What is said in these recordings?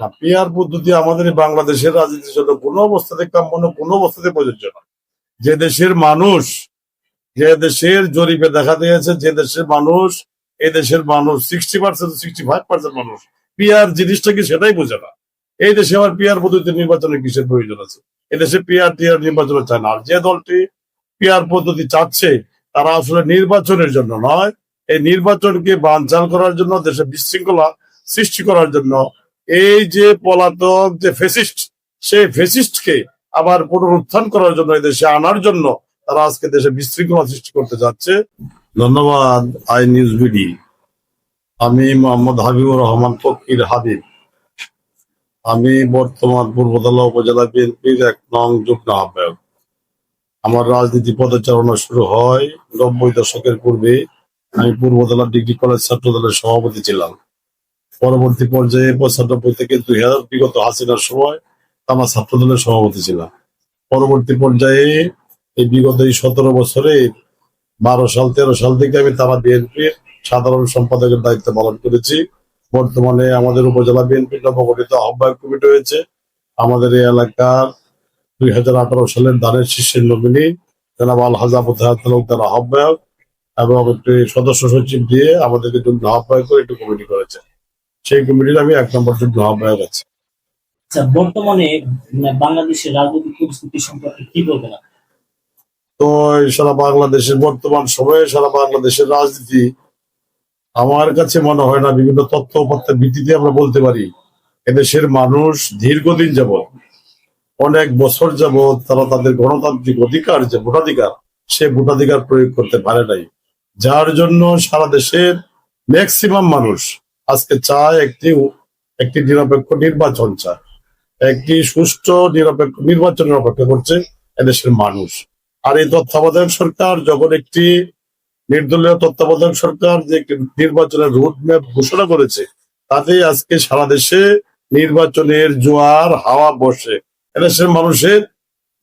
না পিয়ার পদ্ধতি আমাদের বাংলাদেশের রাজনীতির জন্য কোনো অবস্থাতে কাম্য না কোনো অবস্থাতে প্রযোজ্য না যে দেশের মানুষ, যে দেশের জরিপে দেখা দিয়েছে, যে দেশের মানুষ এই দেশের মানুষ sixty percent sixty five percent মানুষ পিয়ার জিনিসটা কি সেটাই বোঝে না। এই দেশে আমার পিয়ার পদ্ধতি নির্বাচনের কিসের প্রয়োজন আছে? এদেশে পিয়ার টিয়ার নির্বাচন চায় না। আর যে দলটি পিয়ার পদ্ধতি চাচ্ছে, তারা আসলে নির্বাচনের জন্য নয়। এই নির্বাচনকে বানচাল করার জন্য, দেশে বিশৃঙ্খলা সৃষ্টি করার জন্য এই যে পলাতক যে ফেসিস্ট সেই ফেসিস্টকে আবার পুনরুত্থান করার জন্য এই দেশে আনার জন্য তারা আজকে দেশে বিশৃঙ্খলা সৃষ্টি করতে যাচ্ছে। ধন্যবাদ, আই নিউজ বিডি। আমি মোহাম্মদ হাবিবুর রহমান, ফকির হাবিব। আমি বর্তমান পূর্বতলা উপজেলা বিএনপির এক নং যুগ্ম আহ্বায়ক। আমার রাজনীতি পদচারণা শুরু হয় নব্বই দশকের পূর্বে। আমি পূর্বতলা ডিগ্রি কলেজ ছাত্র দলের সভাপতি ছিলাম। পরবর্তী পর্যায়ে পঁচানব্বই থেকে দুই হাজার বিগত হাসিনার সময় আমার ছাত্র দলের সভাপতি ছিলাম। পরবর্তী পর্যায়ে এই বিগত এই সতেরো বছরে বারো সাল, তেরো সাল থেকে আমি তারা বিএনপির সাধারণ সম্পাদকের দায়িত্ব পালন করেছি। বর্তমানে আমাদের উপজেলা বিএনপির নবগঠিত আহ্বায়ক কমিটি হয়েছে। আমাদের এই এলাকার দুই হাজার আঠারো সালের দানের শীর্ষের নমিনি জনাব আল হাজাবুত তালুকদার আহ্বায়ক এবং একটি সদস্য সচিব দিয়ে আমাদেরকে আহ্বায়ক করে একটি কমিটি করেছে। সেই কমিটির আমি এক নম্বর যুগ্ম আহ্বায়ক আছি আচ্ছা বর্তমানে মানে বাংলাদেশের রাজনৈতিক পরিস্থিতি সম্পর্কে কি বলবেন তো সারা বাংলাদেশের বর্তমান সময়ে সারা বাংলাদেশের রাজনীতি আমার কাছে মনে হয় না বিভিন্ন তথ্য উপাত্তের ভিত্তিতে আমরা বলতে পারি এদেশের মানুষ দীর্ঘদিন যাবৎ অনেক বছর যাবৎ তারা তাদের গণতান্ত্রিক অধিকার যে ভোটাধিকার সে ভোটাধিকার প্রয়োগ করতে পারে নাই। যার জন্য সারা দেশের ম্যাক্সিমাম মানুষ আজকে চায় একটি একটি নিরপেক্ষ নির্বাচন চায়। একটি সুষ্ঠু নিরপেক্ষ নির্বাচনের অপেক্ষা করছে এদেশের মানুষ। আর এই তত্ত্বাবধায়ক সরকার যখন একটি নির্দলীয় তত্ত্বাবধায়ক সরকার যে নির্বাচনের রুট ম্যাপ ঘোষণা করেছে, তাতেই আজকে সারা দেশে নির্বাচনের জোয়ার হাওয়া বসে। এদেশের মানুষের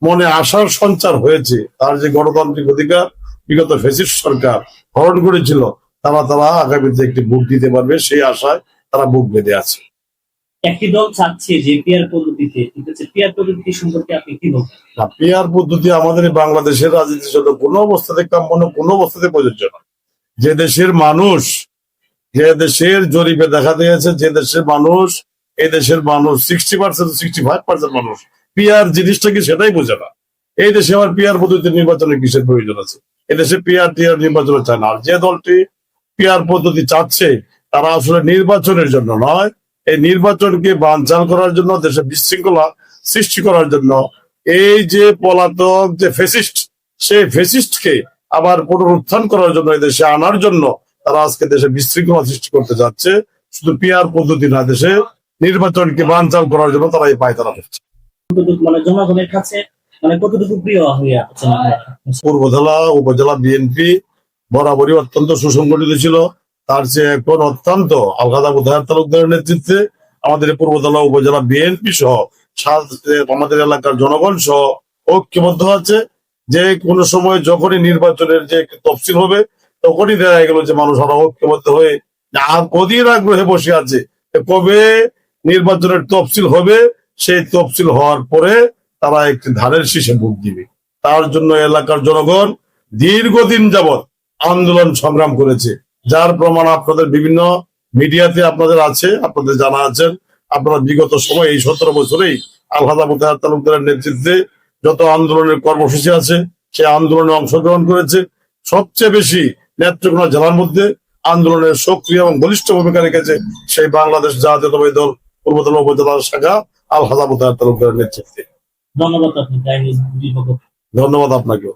মনে আশার সঞ্চার হয়েছে। তার যে গণতান্ত্রিক অধিকার, বিগত ফেসিস্ট সরকার হরণ করেছিল তারা তারা আগামীতে একটি বুক দিতে পারবে সেই আশায় তারা বুক বেঁধে আছে। একটি দল চাচ্ছে যে পিয়ার পদ্ধতিতে ঠিক আছে? পিয়ার পদ্ধতি সম্পর্কে আপনি কি বলবেন? না পিয়ার পদ্ধতি আমাদের বাংলাদেশের রাজনীতির জন্য কোনো অবস্থাতে কাম্য কোনো অবস্থাতে প্রযোজ্য না যে দেশের মানুষ যে দেশের জরিপে দেখা দিয়েছে যে দেশের মানুষ এই দেশের মানুষ sixty percent sixty five percent মানুষ পিয়ার জিনিসটা কি সেটাই বোঝে না। এই দেশে আমার পিয়ার পদ্ধতি নির্বাচনের কিসের প্রয়োজন আছে? এদেশে পিয়ার টিয়ার নির্বাচন চায় না। আর যে দলটি পিয়ার পদ্ধতি চাচ্ছে তারা আসলে নির্বাচনের জন্য নয়। এই নির্বাচনকে বানচাল করার জন্য দেশে বিশৃঙ্খলা সৃষ্টি করার জন্য এই যে পলাতক যে ফেসিস্ট সেই ফেসিস্টকে আবার পুনরুত্থান করার জন্য দেশে আনার জন্য তারা আজকে দেশে বিশৃঙ্খলা সৃষ্টি করতে যাচ্ছে। শুধু পিয়ার পদ্ধতি না দেশে নির্বাচনকে বানচাল করার জন্য তারা এই পায়তারা করছে। মানে জনগণের কাছে মানে কতটুকু প্রিয় পূর্বধলা উপজেলা বিএনপি বরাবরই অত্যন্ত সুসংগঠিত ছিল। তার চেয়ে এখন অত্যন্ত আলহাদা বুধায়ার তালুকদারের নেতৃত্বে আমাদের এই পূর্বধলা উপজেলা বিএনপি সহ আমাদের এলাকার জনগণ সহ ঐক্যবদ্ধ আছে। যে কোনো সময় যখনই নির্বাচনের যে তফসিল হবে, তখনই দেখা গেল যে মানুষ আরও ঐক্যবদ্ধ হয়ে কদিন আগ্রহে বসে আছে কবে নির্বাচনের তফসিল হবে, সেই তফসিল হওয়ার পরে তারা একটি ধানের শীষে ভোট দিবে। তার জন্য এলাকার জনগণ দীর্ঘদিন যাবৎ আন্দোলন সংগ্রাম করেছে। যার প্রমাণ আপনাদের বিভিন্ন মিডিয়াতে আপনাদের আছে আপনাদের জানা আছেন। আপনারা বিগত সময় এই সতেরো বছরেই আলহাদা মুতাহার তালুকদারের নেতৃত্বে যত আন্দোলনের কর্মসূচি আছে সেই আন্দোলনে অংশগ্রহণ করেছে। সবচেয়ে বেশি নেত্রকোনা জেলার মধ্যে আন্দোলনের সক্রিয় এবং বলিষ্ঠ ভূমিকা রেখেছে সেই বাংলাদেশ জাতীয়তাবাদী দল পূর্বতলা উপজেলার শাখা আল হাদা মুতাহার তালুকদারের নেতৃত্বে। ধন্যবাদ আপনি তাই নিজ বিভাগ ধন্যবাদ আপনাকেও।